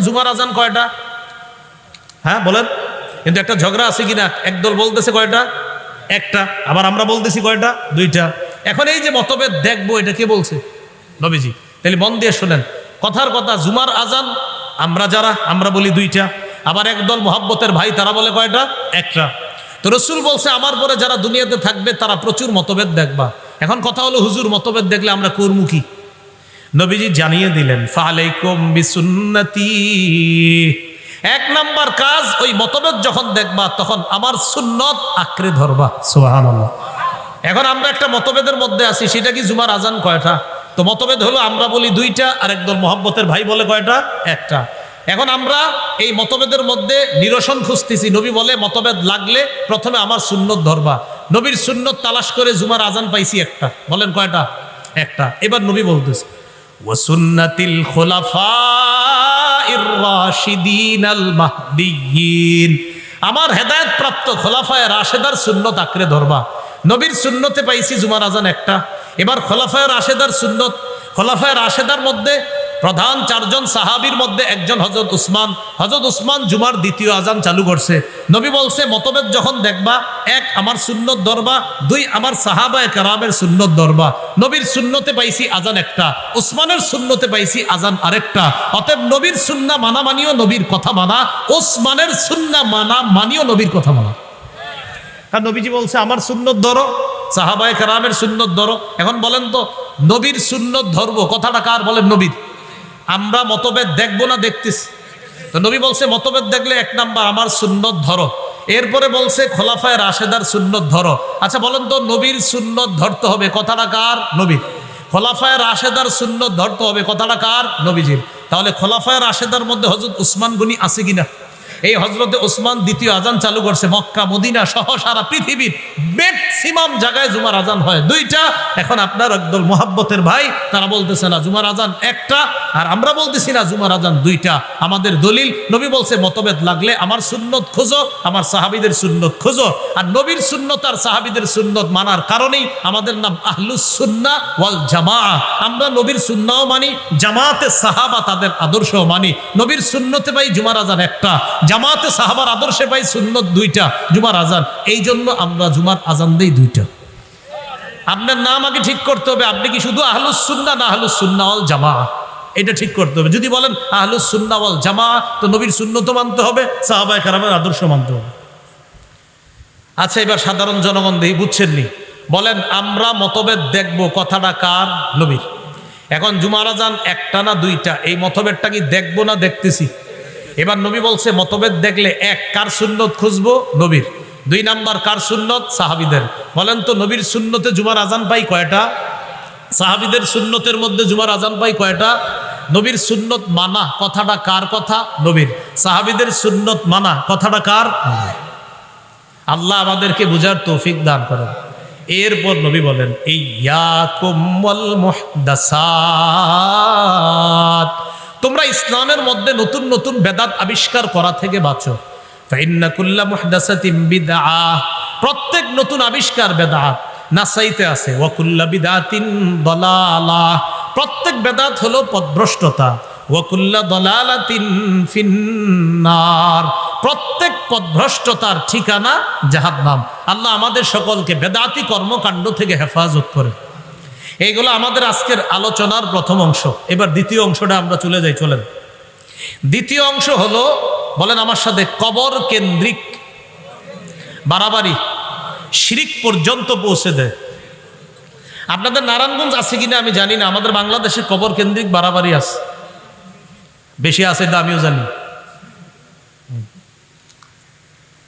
জুমার আজান কয়টা? হ্যাঁ বলেন। কিন্তু একটা ঝগড়া আছে কিনা? একদল বলতেছে কয়টা? একটা। আবার আমরা বলতেছি কয়টা? দুইটা। এখন এই যে মতভেদ দেখব, এটা কে বলছে? নবীজি। তাহলে মন দিয়ে শোনেন। কথার কথা, জুমার আজান, আমরা যারা, আমরা বলি দুইটা। আবার একদল মোহাব্বতের ভাই, তারা বলে কয়টা? একটা। তো রসুল বলছে, আমার পরে যারা দুনিয়াতে থাকবে, তারা প্রচুর মতভেদ দেখবা। এখন কথা হলো, হুজুর, মতভেদ দেখলে আমরা কর্মুখী নবীজি জানিয়ে দিলেন, ফালাইকুম বিসুন্নতি। এক নাম্বার কাজ, ওই মতভেদ যখন দেখবা, তখন আমার সুন্নত আঁকড়ে ধরবা। সুবহানাল্লাহ। এখন আমরা একটা মতভেদের মধ্যে আছি, সেটা কি জুমার আজান কয়টা? তো মতভেদ হলো, আমরা বলি দুইটা আর একদল মোহাব্বতের ভাই বলে কয়টা? একটা। এখন আমরা এই মতভেদের মধ্যে নিরসন খুঁজতেছি। নবী বলে, মতভেদ লাগলে প্রথমে আমার সুন্নত ধরবা। নবীর সুন্নত তালাশ করে জুমার আজান পাইছি একটা। বলেন কয়টা? একটা। এবার নবী বলতেছে মাহদিয়িন আমার হেদায়ত প্রাপ্ত খোলাফায় রাশেদার সুন্নত আঁকড়ে ধরবা। নবীর সুন্নতে পাইছি জুমার আজান একটা। এবার খোলাফায়ে রাশেদার সুন্নত, খোলাফায়ে রাশেদার মধ্যে প্রধান চারজন সাহাবীর মধ্যে একজন হজরত উসমান। হজরত উসমান জুমার দ্বিতীয় আজান চালু করছে। নবী বলছে, মতভেদ যখন দেখবা, এক আমার সুন্নত দরবা দুই আমার সাহাবায় কারামের সুন্নত দরবা নবীর সুন্নতে পাইছি আজান একটা, উসমানের সুন্নতে পাইছি আজান আরেকটা। অতএব নবীর সুন্না মানা মানিও নবীর কথা মানা, উসমানের সুন্না মানা মানিও নবীর কথা মানা। আর নবীজি বলছে, আমার সুন্নত ধরো সাহাবায় কারামের সুন্নত ধরো। এখন বলেন তো, নবীর সুন্নত ধরবো। কথাটা কার বলেন নবীর? আমরা মতভেদ দেখব না দেখতেছি। তো নবী বলছে, মতভেদ দেখলে এক নাম্বার আমার সুন্নত ধরো। এরপরে বলছে, খোলাফায় রাশেদার সুন্নত ধরো। আচ্ছা বলেন তো, নবীর সুন্নত ধরতে হবে। কথাটা কার? নবীর। খোলাফায় রাশেদার সুন্নত ধরতে হবে। কথাটা কার? নবীজির। তাহলে খোলাফায় রাশেদার মধ্যে হজরত উসমান গনি আছে কিনা? এই হজরতে ওসমান দ্বিতীয় আজান চালু করছে মক্কা, মদিনা সহ সারা পৃথিবীর ম্যাক্সিমাম জায়গায় জুমার আজান হয়। দুইটা, এখন আপনার একদল মোহাব্বতের ভাই, তারা বলতেছে, না, জুমার আজান একটা, আর আমরা বলতেছি, না, জুমার আজান দুইটা। আমাদের দলিল, নবী বলছে, মতভেদ লাগলে আমার সুন্নত খোঁজো, আমার সাহাবিদের সুন্নত খোঁজো। আর নবীর সুন্নত আর সাহাবিদের সুন্নত মানার কারণেই আমাদের নাম আহলুস সুন্না ওয়াল জামা আমরা নবীর সুন্নাও মানি, জামাতে সাহাবা তাদের আদর্শও মানি। নবীর সুন্নতে ভাই জুমার আজান একটা। জামাতে সাহাবার আদর্শে পাই সুন্নত দুইটা, জুমার আজান। এই জন্য আমরা জুমার আজান দেই দুইটা। আপনার নাম আগে ঠিক করতে হবে, আপনি কি শুধু আহলুস সুন্না না আহলুস সুন্না ওয়াল জামা এটা ঠিক করতে হবে। যদি বলেন আহলুস সুন্না ওয়াল জামা তো নবীর সুন্নত মানতে হবে, সাহাবায়ে কারামের আদর্শ মানতে হবে। আচ্ছা এবার সাধারণ জনগণ দেখি বুঝছেননি বলেন, আমরা মতভেদ দেখব কথাটা কার? নবীর। এখন জুমার আজান একটা না দুইটা, এই মতভেদটা কি দেখব না দেখতেছি? এবার নবী বলছে, মতভেদ দেখলে এক, কার সুন্নত খুঁজবো? নবীর। দুই নাম্বার, কার সুন্নত? সাহাবিদের। বলেন তো, নবীর সুন্নতে জুমার আজান পাই কয়টা? সাহাবিদের সুন্নতের মধ্যে জুমার আজান পাই কয়টা? নবীর সুন্নত মানা, কথাটা কার কথা? নবীর। সাহাবিদের সুন্নত মানা, কথাটা কার? আল্লাহ আমাদেরকে বুঝার তৌফিক দান করেন। এরপর নবী বলেন ইয়াকুমল মুহদাসাত। তোমরা ইসলামের মধ্যে নতুন নতুন বেদাত আবিষ্কার করা থেকে বাঁচো। প্রত্যেক নতুন আবিষ্কার বেদাত নাসাইতে আছে। ওয়াকুল্লা বিদাতিন দলালাহ প্রত্যেক বেদাত হলো পদভ্রষ্টতা। ওয়াকুল্লা দলালাতিন ফিন্নার। প্রত্যেক পদভ্রষ্টতার ঠিকানা জাহান্নাম। আল্লাহ আমাদের সকলকে বেদাতি কর্মকাণ্ড থেকে হেফাজত করে। এইগুলো আমাদের আজকের আলোচনার প্রথম অংশ। এবার দ্বিতীয় অংশটা আমরা চলে যাই, চলেন। দ্বিতীয় অংশ হলো, বলেন আমার সাথে কবর কেন্দ্রিক বাড়াবাড়ি, শিরিক পর্যন্ত পৌঁছে দেয়। আপনাদের নারায়ণগঞ্জ আছে কিনা আমি জানি না, আমাদের বাংলাদেশে কবর কেন্দ্রিক বাড়াবাড়ি আছে। বেশি আছে এটা আমিও জানি।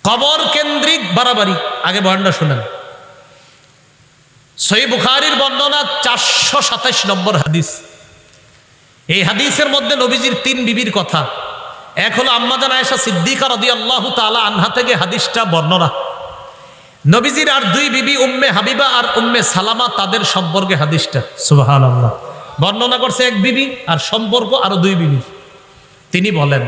কবর কেন্দ্রিক বাড়াবাড়ি, আগে বয়ানটা শোনেন। সই বুখারির বর্ণনা চারশো সাতাইশ নম্বর হাদিস। এই হাদিসের মধ্যে নবীজির তিন বিবির কথা। এক হলো আম্মাজান আয়েশা সিদ্দিকা রদি আল্লাহ তালা আনহা থেকে হাদিসটা বর্ণনা। নবীজির আর দুই বিবি, উম্মে হাবিবা আর উম্মে সালামা, তাদের সম্পর্কে হাদিসটা। সুবাহান আল্লাহ বর্ণনা করছে এক বিবি আর সম্পর্ক আরও দুই বিবি তিনি বলেন,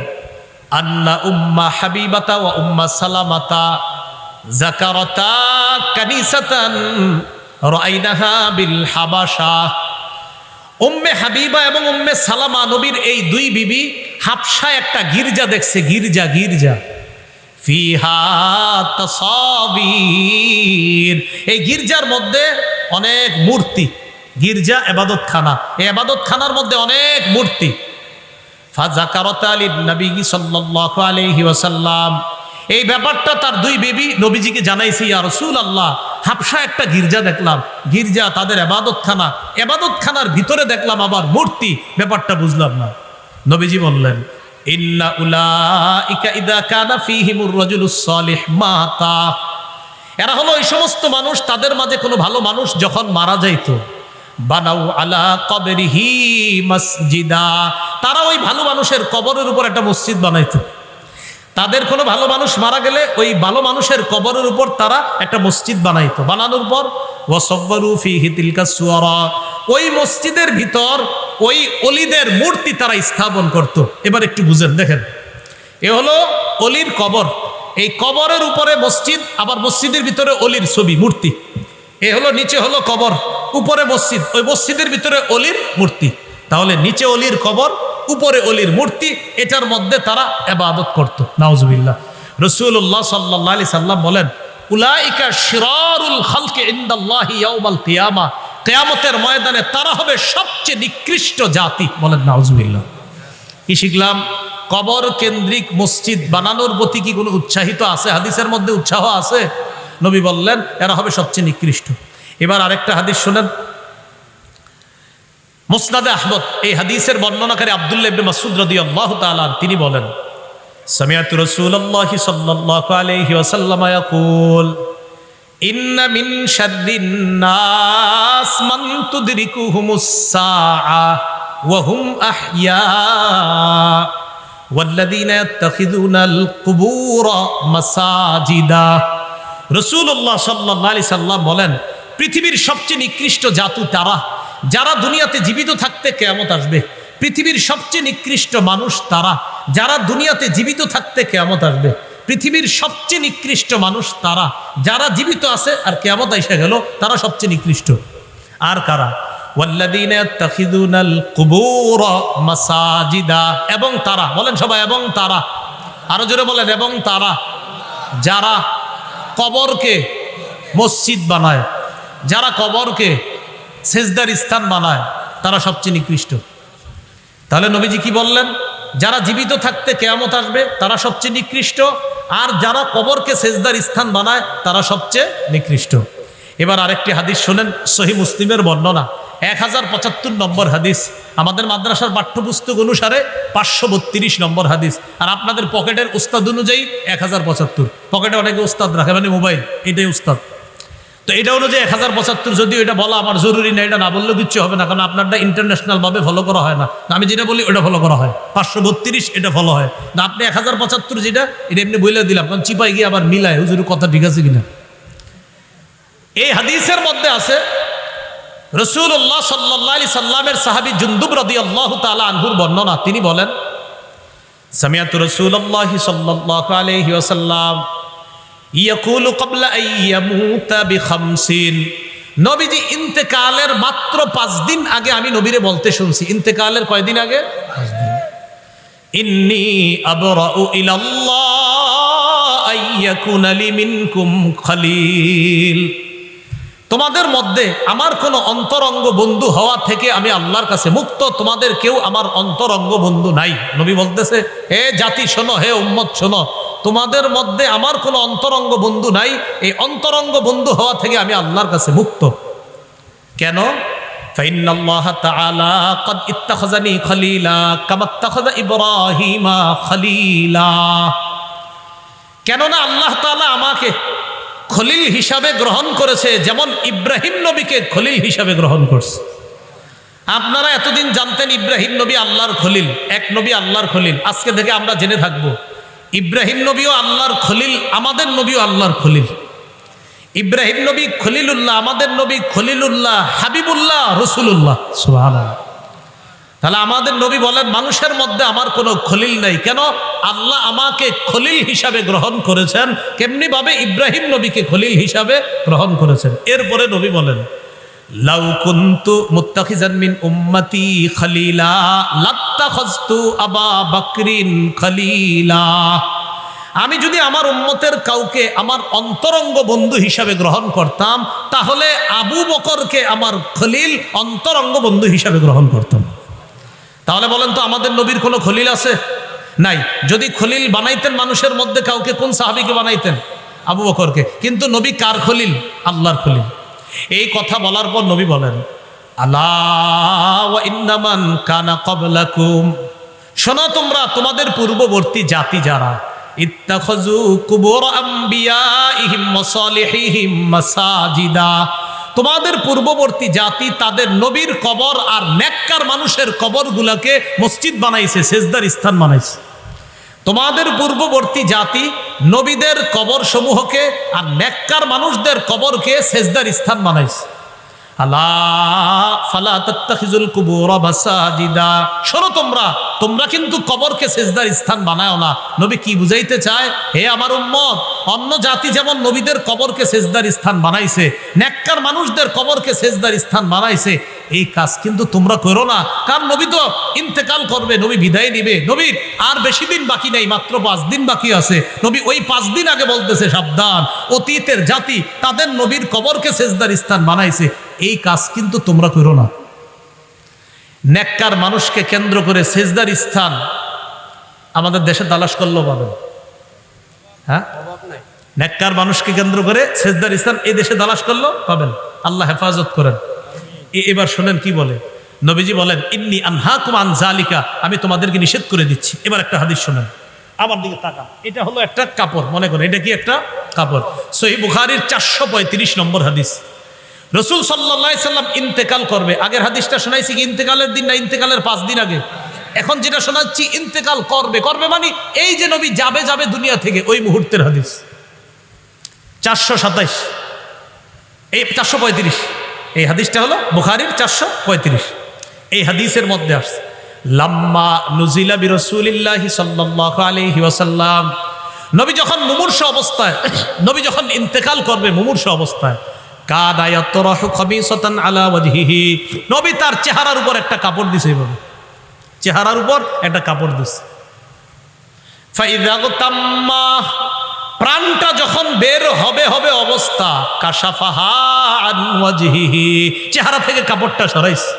আন্না উম্মা হাবিবাতা ও উম্মা সালামাতা জাকারতা কানিসাতান রাইনাহা বিল হাবাসা উম্মে হাবিবা এবং উম্মে সালামা নবীর এই দুই বিবি হাফসায় একটা গির্জা দেখছে, গির্জা গির্জা। এই গির্জার মধ্যে অনেক মূর্তি, গির্জা এবাদতখানা। এই এবাদতখানার মধ্যে অনেক মূর্তি। ফাজাকারত আলী নবী সাল্লাল্লাহু আলাইহি ওয়াসাল্লাম। এই ব্যাপারটা তার দুই বেবি নবীজিকে জানাইছে, ইয়া রাসূল আল্লাহ হাফসা একটা গির্জা দেখলাম। গির্জা তাদের এবাদতখানা এবাদতখানার ভিতরে দেখলাম আবার মূর্তি। ব্যাপারটা বুঝলাম না। নবীজি বললেন, ইন্না উলাইকা ইদা কানা ফীহিমুর রাজুলুস সালিহ মাতা। এরা হলো এই সমস্ত মানুষ, তাদের মাঝে কোনো ভালো মানুষ যখন মারা যাইতো। বানাউ আলা কবরিহি মসজিদা। তারা ওই ভালো মানুষের কবরের উপর একটা মসজিদ বানাইতো। তাদের কোনো ভালো মানুষ মারা গেলে ওই ভালো মানুষের কবরের উপর তারা একটা মসজিদ বানাইতো। বানানোর পর, ওয়াসব্বারু ফিহি তিলকা সুয়ারা। ওই মসজিদের ভিতর ওই অলিদের মূর্তি তারা স্থাপন করত। এবার একটু বুঝেন, দেখেন। এ হলো অলির কবর। এই কবরের উপরে মসজিদ, আবার মসজিদের ভিতরে অলির ছবি, মূর্তি। এ হলো, নিচে হলো কবর, উপরে মসজিদ। ওই মসজিদের ভিতরে অলির মূর্তি। তাহলে নিচে অলির কবর উপরে অলির মূর্তি, এটার মধ্যে তারা এবাদত করত। নাউজুবিল্লাহ। রসুল্লাহ সাল্লাহ আলি সাল্লাম বলেন, উলাইকা শিরারুল খালকে ইন্দাল্লাহি ইয়াউমাল কিয়ামা। কেয়ামতের ময়দানে তারা হবে সবচেয়ে নিকৃষ্ট জাতি বলেন নাউজুবিল্লাহ। কি শিখলাম? কবর কেন্দ্রিক মসজিদ বানানোর প্রতি কি কোনো উৎসাহিত আছে? হাদিসের মধ্যে উৎসাহ আছে? নবী বললেন, এরা হবে সবচেয়ে নিকৃষ্ট। এবার আরেকটা হাদিস শোনেন। মুসনাদে আহমদ এই হাদিসের বর্ণনাকারী আব্দুল্লাহ ইবনে মাসুদ রাদিয়াল্লাহু তাআলা তিনি বলেন সামিআতু রাসূলুল্লাহি সাল্লাল্লাহু আলাইহি ওয়াসাল্লাম ইয়াকুল ইন্না মিন শাররিন নাস মান তুদরিকুহুমুস সাআ ওয়া হুম আহইয়া والذين يتخذون القبور مساجدا রসুল্লাহ সাল্লাহ আলি সাল্লাম বলেন পৃথিবীর সবচেয়ে নিকৃষ্ট জাতু তারা যারা দুনিয়াতে জীবিত থাকতে কেয়ামত আসবে, পৃথিবীর সবচেয়ে নিকৃষ্ট মানুষ তারা। যারা দুনিয়াতে জীবিত থাকতে কেয়ামত আসবে, পৃথিবীর সবচেয়ে নিকৃষ্ট মানুষ তারা। যারা জীবিত আছে আর কেয়ামত এসে গেল, তারা সবচেয়ে নিকৃষ্ট। আর কারা? এবং তারা, বলেন সবাই, এবং তারা। আরও জোরে বলেন, এবং তারা। যারা কবরকে মসজিদ বানায়, যারা কবরকে সেজদার স্থান বানায়, তারা সবচেয়ে নিকৃষ্ট। তাহলে নবীজি কি বললেন? যারা জীবিত থাকতে কেয়ামত আসবে, তারা সবচেয়ে নিকৃষ্ট, আর যারা কবরকে সেজদার স্থান বানায়, তারা সবচেয়ে নিকৃষ্ট। এবার আরেকটি হাদিস শোনেন, সহি মুসলিমের বর্ণনা। এক হাজার পঁচাত্তর নম্বর হাদিস। আমাদের মাদ্রাসার পাঠ্যপুস্তক অনুসারে পাঁচশো বত্রিশ নম্বর হাদিস। আর আপনাদের পকেটের উস্তাদ অনুযায়ী এক হাজার পঁচাত্তর। পকেটে অনেকে উস্তাদ রাখে মানে মোবাইল, এটাই উস্তাদ তো এটা অনুযায়ী এক হাজার পঁচাত্তর যদিও এটা বলা আমার জরুরি না, এটা না বললেও কিচ্ছু হবে না, কারণ আপনারটা ইন্টারন্যাশনাল ভাবে ফলো করা হয় না। আমি যেটা বলি ওটা ফলো করা হয়। পাঁচশো বত্রিশ এটা ফলো হয়। না, আপনি এক হাজার পঁচাত্তর যেটা, এটা এমনি বলে দিলাম, কারণ চিপাই গিয়ে আবার মিলায়, হুজুর কথা ঠিক আছে কিনা? এই হাদিসের মধ্যে আছে রসুল্লাহ সাল্লাহ আলি সাল্লামের সাহাবি জুন্দুব রদি আল্লাহ তালা আনহুর বর্ণনা, তিনি বলেন, সামিয়াত রসুল্লাহ সাল্লাহ আলহি ওসাল্লাম ইয়াকুলু কবলা আইয়ামুতা বিখামসিন। নবীজি ইন্তেকালের মাত্র পাঁচ দিন আগে আমি নবীরে বলতে শুনছি। ইন্তেকালের কয়দিন আগে? ইন্নি আবরাউ ইলাল্লাহ আইয়াকুনা লি মিনকুম খলিল। তোমাদের মধ্যে আমার কোনো অন্তরঙ্গ বন্ধু হওয়া থেকে আমি আল্লাহর কাছে মুক্ত। তোমাদের কেউ আমার অন্তরঙ্গ বন্ধু নাই। নবী বলতেছে হে জাতি শোনো হে উম্মত শোনো তোমাদের মধ্যে আমার কোনো অন্তরঙ্গ বন্ধু নাই এই অন্তরঙ্গ বন্ধু হওয়া থেকে আমি আল্লাহর কাছে মুক্ত কেন فإن الله تعالى قد اتخذني خليلا كما اتخذ إبراهيم خليلا কেননা আল্লাহ তাআলা আমাকে খলিল হিসাবে গ্রহণ করেছে যেমন ইব্রাহিম নবীকে খলিল হিসাবে গ্রহণ করছে আপনারা এতদিন জানতেন ইব্রাহিম নবী আল্লাহর খলিল এক নবী আল্লাহর খলিল আজকে থেকে আমরা জেনে থাকব ইব্রাহিম নবীও আল্লাহর খলিল, আমাদের নবীও আল্লাহর খলিল। ইব্রাহিম নবী খলিলুল্লাহ, আমাদের নবী খলিলুল্লাহ, হাবিবুল্লাহ, রসুলুল্লাহ। সুবহানাল্লাহ। তাহলে আমাদের নবী বলেন, মানুষের মধ্যে আমার কোনো খলিল নেই। কেন? আল্লাহ আমাকে খলিল হিসাবে গ্রহণ করেছেন। কেমনি ভাবে ইব্রাহিম নবীকে খলিল হিসাবে গ্রহণ করেছেন? এরপরে নবী বলেন লাউ কুনতু মুত্তাখিজান মিন উম্মতি খলিলা লাত্তাখাযতু আবা বকরিন খলিলা। আমি যদি আমার উম্মতের কাউকে আমার অন্তরঙ্গ বন্ধু হিসাবে গ্রহণ করতাম, তাহলে আবু বকরকে আমার খলিল অন্তরঙ্গ বন্ধু হিসাবে গ্রহণ করতাম। তাহলে বলেন তো আমাদের নবীর কোনো খলিল আছে? নাই। যদি খলিল বানাইতেন মানুষের মধ্যে কাউকে, কোন সাহাবিকে বানাইতেন? আবু বকরকে। কিন্তু নবী কার খলিল? আল্লাহর খলিল। এই কথা বলার পর নবী বলেন আল্লাহ শোনো তোমরা, তোমাদের পূর্ববর্তী জাতি যারা তোমাদের পূর্ববর্তী জাতি তাদের নবীর কবর আর নেককার মানুষের কবরগুলাকে মসজিদ বানাইছে, সেজদার স্থান বানাইছে। তোমাদের পূর্ববর্তী জাতি নবীদের কবর সমূহকে আর মেক্কার মানুষদের কবরকে সেজদার স্থান বানাইছে। তোমরা কিন্তু কবরকে সেজদার স্থান বানায় না। নবী কি বুঝাইতে চায়? হে আমার অন্য জাতি যেমন নবীদের কবরকে সেজদার স্থান বানাইছে মানুষদের কবরকে সেজদার স্থান বানাইছে, এই কাজ কিন্তু তোমরা করো না। কারণ নবী তো ইন্তেকাল করবে, নবী বিদায় নিবে। নবীর আর বেশি দিন বাকি নেই, মাত্র পাঁচ দিন বাকি আছে। নবী ওই পাঁচ দিন আগে বলতেছে, সাবধান। অতীতের জাতি তাদের নবীর কবরকে সেজদার স্থান বানাইছে। এই কাজ কিন্তু তোমরা করো না। নেককার মানুষকে কেন্দ্র করে সেজদার স্থান আমাদের দেশে তালাশ করলেও পাবেন হ্যাঁ? নেককার মানুষকে কেন্দ্র করে সেজদার স্থান এই দেশে তালাশ করলেও পাবেন আল্লাহ হেফাজত করেন। এবার শোনেন কি বলে। নবীজি বলেন, ইন্নি আনহা কুমান জালিকা আমি তোমাদেরকে নিষেধ করে দিচ্ছি। এবার একটা হাদিস শোনেন। আমার দিকে তাকা এটা হলো একটা কাপড়। মনে করেন, এটা কি একটা কাপড়? সহি বুখারির চারশো পঁয়ত্রিশ নম্বর হাদিস। রসুল সাল্লাহ সাল্লাম ইন্তেকাল করবে। আগের হাদিসটা শোনাইছি কি ইন্তেকালের দিন না ইন্তেকালের পাঁচ দিন আগে? এখন যেটা শোনাচ্ছি, ইন্তেকাল করবে। করবে মানে এই যে নবী যাবে যাবে দুনিয়া থেকে, ওই মুহূর্তের হাদিস। চারশো সাতাইশ। এই চারশো পঁয়ত্রিশ। এই হাদিসটা হলো বুখারির চারশো পঁয়ত্রিশ। এই হাদিসের মধ্যে আসছে, লাম্মা নুজিলা বিরসুলিল্লাহি সাল্লাল্লাহু আলাইহি ওয়াসাল্লাম। নবী যখন মুমূর্ষ অবস্থায়, নবী যখন ইন্তেকাল করবে মুমূর্ষ অবস্থায় নবী তার চেহারার উপর একটা কাপড় দিছে এইভাবে চেহারার উপর একটা কাপড় দিছে। প্রাণটা যখন বের হবে হবে অবস্থা চেহারা থেকে কাপড়টা সরাইছে।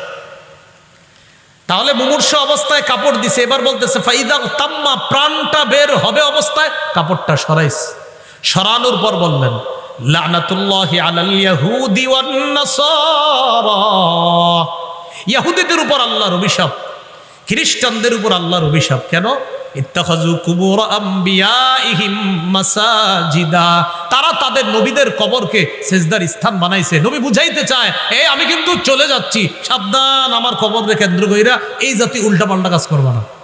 তাহলে মুমূর্ষ অবস্থায় কাপড় দিছে, এবার বলতেছে, ফাইদা তাম্মা প্রাণটা বের হবে অবস্থায় কাপড়টা সরাইছে। সরানোর পর বললেন লানাতুল্লাহি আলাল ইয়াহুদি ওয়ান নাসারা। ইহুদিদের উপর আল্লাহর অভিশাপ, খ্রিস্টানদের উপর আল্লাহর অভিশাপ। কেন? ইত্তাখাযু কুবুর আম্বিয়াইহিম মাসাজিদা। তারা তাদের নবীদের কবরকে সেজদার স্থান বানাইছে। নবী বুঝাইতে চায়, এ, আমি কিন্তু চলে যাচ্ছি। সাবধান, আমার কবরকে কেন্দ্র কইরা এই জাতি উল্টাপাল্টা কাজ করবা না।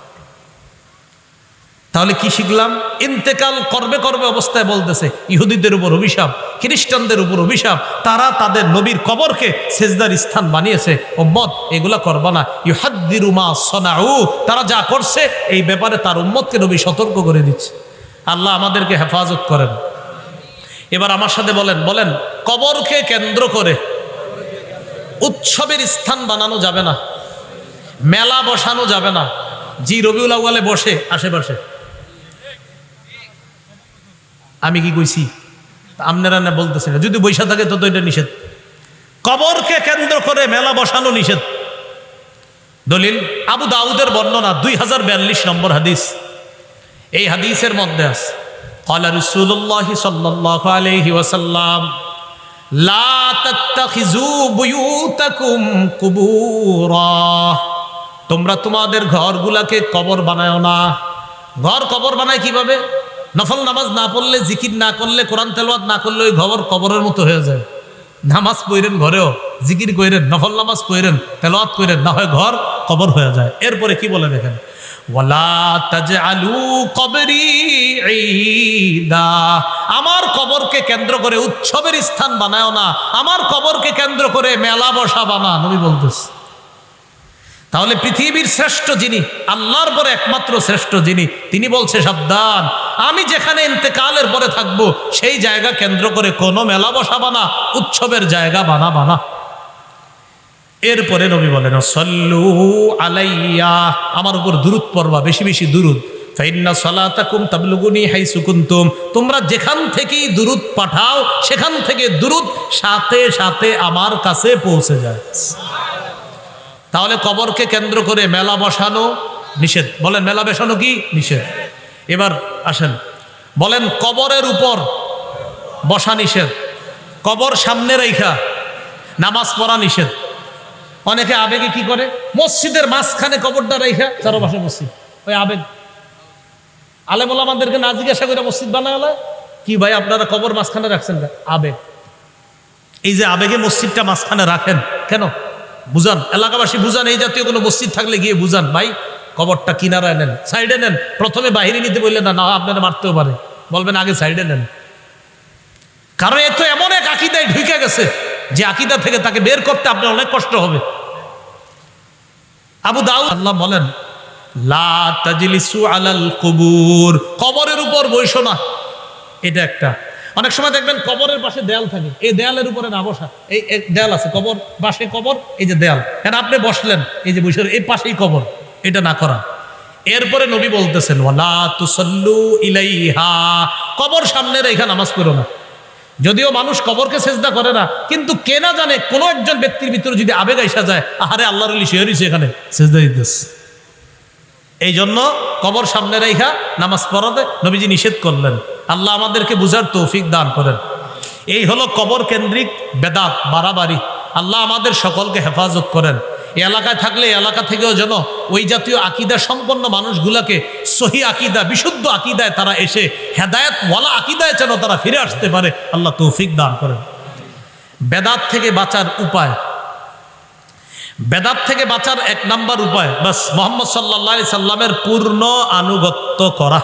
তাহলে কি শিখলাম? ইন্তেকাল করবে করবে অবস্থায় বলতেছে, ইহুদিদের উপর অভিশাপ, খ্রিস্টানদের উপর অভিশাপ, তারা তাদের নবীর কবরকে সেজদার স্থান বানিয়েছে। ও মত এগুলা করবা না। ইহাদ্দিরুমা সনাউ, তারা যা করছে, এই ব্যাপারে তার উম্মতকে নবী সতর্ক করে দিচ্ছে। আল্লাহ আমাদেরকে হেফাজত করেন। এবার আমার সাথে বলেন বলেন, কবরকে কেন্দ্র করে উৎসবের স্থান বানানো যাবে না, মেলা বসানো যাবে না। জি রবিউল আউয়ালে বসে আশেপাশে। আমি কি কইছি আপনারা না বলতেছে না যদি বৈশা থাকে তো তো এটা নিষেধ কবরকে কেন্দ্র করে মেলা বসানো নিষেধ দলিল আবু দাউদের বর্ণনা দুই হাজার বিয়াল্লিশ নম্বর হাদিস এই হাদিসের মধ্যে আছে قال رسول الله صلى الله عليه وسلم لا تتخذوا بيوتكم قبورا তোমরা তোমাদের ঘরগুলাকে কবর বানায় না ঘর কবর বানায় কিভাবে নফল নামাজ না পড়লে, জিকির না করলে, কোরআন তেলওয়াত না করলে ওই ঘর কবরের মতো হয়ে যায়। নামাজ পড়েন ঘরেও, জিকির কইরেন, নফল নামাজ পড়েন, তেলাওয়াত কইরেন, না হয় ঘর কবর হয়ে যায়। এরপরে কি বলে দেখেন আমার কবরকে কেন্দ্র করে উৎসবের স্থান বানায় না, আমার কবরকে কেন্দ্র করে মেলা বসা বানা নবী বলতেছে। তাহলে পৃথিবীর শ্রেষ্ঠ যিনি, আল্লাহর পরে একমাত্র শ্রেষ্ঠ যিনি, তিনি বলছে সাবধান আমি যেখানে ইন্তেকালের পরে থাকব, সেই জায়গা কেন্দ্র করে কোনো মেলা বসা বানা উৎসবের জায়গা বানা বানা এরপরে নবী বলেন, সল্লু আলাইয়া। আমার উপর দূরত পড়বা, বেশি বেশি দূরত ফাইন্না সলাতাকুম তাবলুগুনি হাইসু কুনতুম। তোমরা যেখান থেকেই দূরত পাঠাও, সেখান থেকে দূরত সাথে সাথে আমার কাছে পৌঁছে যায়। তাহলে কবরকে কেন্দ্র করে মেলা বসানো নিষেধ। বলেন, মেলা বসানো কি? নিষেধ। এবার আসেন। বলেন, কবরের উপর বসা নিষেধ, কবর সামনে রেখা, নামাজ পড়া নিষেধ। অনেকে আবেগে কি করে? মসজিদের মাঝখানে কবরটা রেখা, চারো চারপাশে মসজিদ। ওই আবেগ। আলে আলেমুল আমাদেরকে না জিজ্ঞাসা করে মসজিদ বানায় কি ভাই আপনারা কবর মাঝখানে রাখছেন আবেগ। এই যে আবেগে মসজিদটা মাঝখানে রাখেন, কেন? বুঝান, এলাকাবাসী বুঝান, এই জাতীয় কোনো মসজিদ থাকলে গিয়ে বুঝান, ভাই। কবরটা কিনারায় নেন, সাইডে নেন। প্রথমে বাহিরে নিতে বললেন না না, আপনারা মারতেও পারে। বলবেন, আগে সাইডে নেন। কারণ এ তো এমন এক আকিদায় ঢুকে গেছে, যে আকিদা থেকে তাকে বের করতে আপনার অনেক কষ্ট হবে। আবু দাউদ আল্লাহ বলেন কবরের উপর বইসো না। এটা একটা। অনেক সময় দেখবেন কবরের পাশে দেয়াল থাকে। এই দেয়ালের উপরে না বসা। এই দেয়াল আছে, কবর, পাশে কবর, এই যে দেয়াল। এখন আপনি বসলেন, এই যে বসে এই পাশেই কবর। এটা না করা। এরপরে নবী বলতেছেন, ওয়ালা তুসল্লু ইলাইহা। কবর সামনে রেখা নামাজ পড়ো না। যদিও মানুষ কবরকে সেজদা করে না, কিন্তু কে না জানে কোনো একজন ব্যক্তির ভিতরে যদি আবেগ আইসা যায়, আহারে আল্লাহর আলী এখানে, সেজদা দিতেছে। এই জন্য কবর সামনে রেখা নামাজ পড়াতে নবীজি নিষেধ করলেন। আল্লাহ আমাদেরকে বুঝার তৌফিক দান করেন। এই হলো কবর কেন্দ্রিক বেদাত, বাড়াবাড়ি। আল্লাহ আমাদের সকলকে হেফাজত করেন। এলাকায় থাকলে এলাকা থেকেও যেন ওই জাতীয় আকিদা সম্পন্ন মানুষগুলাকে সহি আকিদা, বিশুদ্ধ আকিদায় তারা এসে হেদায়ত ওয়ালা আকিদায় যেন তারা ফিরে আসতে পারে, আল্লাহ তৌফিক দান করেন। বেদাত থেকে বাঁচার উপায়। বেদাত থেকে বাঁচার এক নাম্বার উপায়, বাস মোহাম্মদ সাল্লা সাল্লামের পূর্ণ আনুগত্য করা।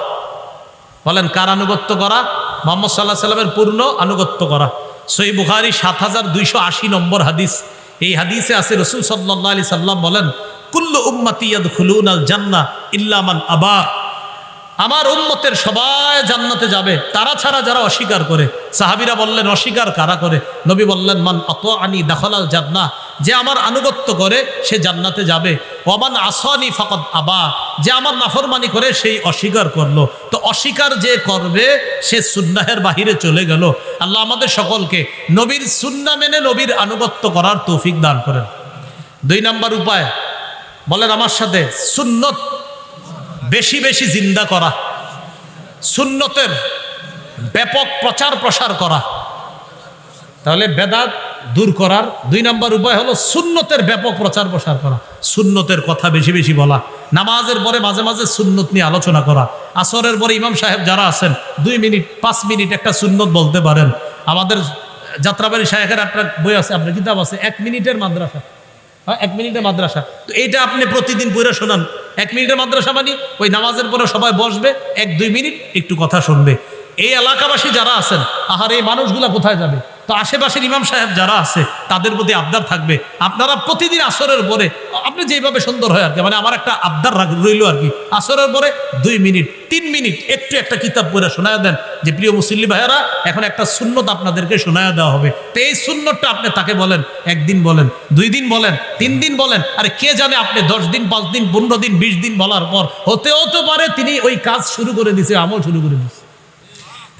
বলেন, কার আনুগত্য করা? মোহাম্মদ সাল্লাহ সাল্লামের পূর্ণ আনুগত্য করা। সই বুখারি সাত হাজার দুইশো আশি নম্বর হাদিস। এই হাদিসে আছে, রসুল সাল্লাহ আলি সাল্লাম বলেন, কুল্লু উম্মাতিয়াদ খুলুন আল জান্না ইল্লামান আবা। আমার উন্মতের সবাই জান্নাতে যাবে, তারা ছাড়া যারা অস্বীকার করে। সাহাবিরা বললেন, অস্বীকার কারা করে? নবী বললেন, মান অত আনি দাখলাল জান্না। যে আমার আনুগত্য করে সে জান্নাতে যাবে। ওমান আসানি ফকত আবা, যে আমার নাফরমানি করে সেই অস্বীকার করল। তো অস্বীকার যে করবে, সে সুন্নাহের বাহিরে চলে গেল। আল্লাহ আমাদের সকলকে নবীর সুন্না মেনে নবীর আনুগত্য করার তৌফিক দান করেন। দুই নাম্বার উপায়, বলেন আমার সাথে, সুন্নত বেশি বেশি জিন্দা করা। সুন্নতের ব্যাপক প্রচার প্রসার করা। তাহলে বেদাত দূর করার দুই নম্বর উপায় হলো সুন্নতের ব্যাপক প্রচার প্রসার করা। সুন্নতের কথা বেশি বেশি বলা। নামাজের পরে মাঝে মাঝে সুন্নত নিয়ে আলোচনা করা। আসরের পরে ইমাম সাহেব যারা আছেন, দুই মিনিট, পাঁচ মিনিট একটা সুন্নত বলতে পারেন। আমাদের যাত্রাবাড়ি শাহেখের একটা বই আছে, আপনার কিতাব আছে, এক মিনিটের মাদ্রাসা। হ্যাঁ এক মিনিটের মাদ্রাসা। তো এইটা আপনি প্রতিদিন পড়ে শোনান। এক মিনিটের মাদ্রাসা মানে ওই নামাজের পরে সবাই বসবে, এক দুই মিনিট একটু কথা শুনবে। এই এলাকাবাসী যারা আছেন, আহার এই মানুষগুলা কোথায় যাবে? তো আশেপাশের ইমাম সাহেব যারা আছে, তাদের প্রতি আবদার থাকবে। আপনারা প্রতিদিন আসরের পরে, আপনি যেভাবে সুন্দর হয় আর কি মানে আমার একটা আবদার রইল আর কি। আসরের পরে দুই মিনিট, তিন মিনিট একটু একটা কিতাব পড়ে শোনায় দেন যে, প্রিয় মুসল্লি ভাইয়ারা, এখন একটা সুন্নত আপনাদেরকে শোনায় দেওয়া হবে। তো এই সুন্নতটা আপনি তাকে বলেন, একদিন বলেন, দুই দিন বলেন, তিন দিন বলেন, আরে কে জানে আপনি দশ দিন, পাঁচ দিন, পনেরো দিন, বিশ দিন বলার পর হতে হতে পারে তিনি ওই কাজ শুরু করে দিছে আমল শুরু করে দিছে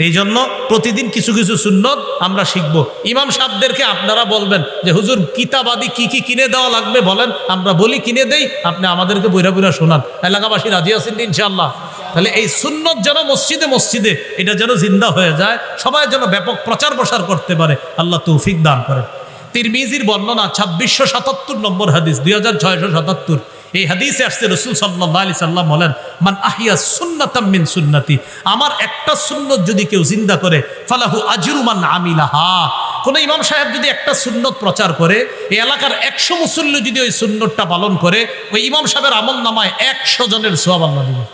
এই জন্য প্রতিদিন কিছু কিছু সুন্নত আমরা শিখব। ইমাম সাহেবদেরকে আপনারা বলবেন যে, হুজুর, কিতাবাদি কি কি কিনে দেওয়া লাগবে বলেন? আমরা বলি কিনে দেই, আপনি আমাদেরকে বইরা বইরা শোনান। এলাকাবাসী রাজি আছেন তো ইনশাআল্লাহ। তাহলে এই সুন্নত যেন মসজিদে মসজিদে, এটা যেন জিন্দা হয়ে যায়, সবাই যেন ব্যাপক প্রচার প্রসার করতে পারে, আল্লাহ তৌফিক দান করেন। তিরমিজির বর্ণনা ছাব্বিশশো সাতাত্তর নম্বর হাদিস, দুই হাজার ছয়শো সাতাত্তর। এই হাদিসে আসছে, রসুল সাল্লাহ আলি সাল্লাম বলেন, মান আহিয়া সুন্নাতাম সুন্নাতি আমার একটা সুন্নত যদি কেউ জিন্দা করে, ফালাহু আজরুমান আমিলাহা। কোন ইমাম সাহেব যদি একটা সুন্নত প্রচার করে, এই এলাকার একশো মুসল্লি যদি ওই সুন্নতটা পালন করে, ওই ইমাম সাহেবের আমল নামায় একশো জনের সোয়াব আল্লাহ দিবে।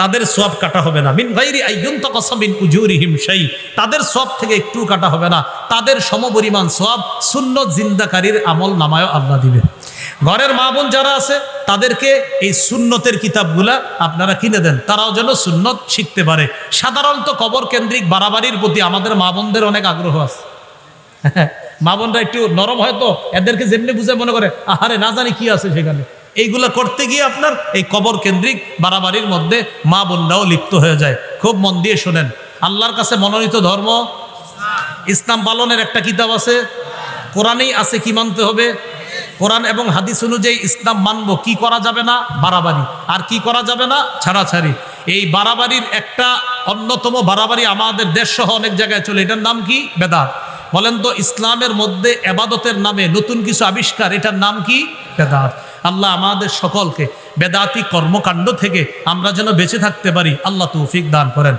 তাদের সব কাটা হবে না। মিন গাইরি আইয়ুন্ত কসামিন উজুরিহিম সেই তাদের সব থেকে একটু কাটা হবে না। তাদের সমপরিমাণ সব সুন্নত জিন্দাকারীর আমল নামায় আল্লাহ দিবে। ঘরের মা বোন যারা আছে, তাদেরকে এই সুন্নতের কিতাবগুলা আপনারা কিনে দেন। তারাও যেন সুন্নত শিখতে পারে। সাধারণত কবর কেন্দ্রিক বাড়াবাড়ির প্রতি আমাদের মা বোনদের অনেক আগ্রহ আছে। মা বোনরা একটু নরম হয়তো এদেরকে যেমনি বুঝে মনে করে, আহারে, না জানি কি আছে সেখানে। এইগুলা করতে গিয়ে আপনার এই কবর কেন্দ্রিক বাড়াবাড়ির মধ্যে মা বোনরাও লিপ্ত হয়ে যায়। খুব মন দিয়ে শোনেন। আল্লাহর কাছে মনোনীত ধর্ম? ইসলাম পালনের একটা কিতাব আছে। কোরআনেই আছে কি মানতে হবে? কোরআন এবং হাদিস অনুযায়ী ইসলাম মানব, কি করা যাবে না? বাড়াবাড়ি। আর কি করা যাবে না? ছাড়াছাড়ি। এই বাড়াবাড়ির একটা অন্যতম বাড়াবাড়ি আমাদের দেশ সহ অনেক জায়গায় চলে। এটার নাম কি? বেদাত। বলেন তো, ইসলামের মধ্যে এবাদতের নামে নতুন কিছু আবিষ্কার, এটার নাম কি? বেদাত। আল্লাহ আমাদের সকলকে বেদাতি কর্মকাণ্ড থেকে আমরা যেন বেঁচে থাকতে পারি। আল্লাহ তৌফিক দান করেন।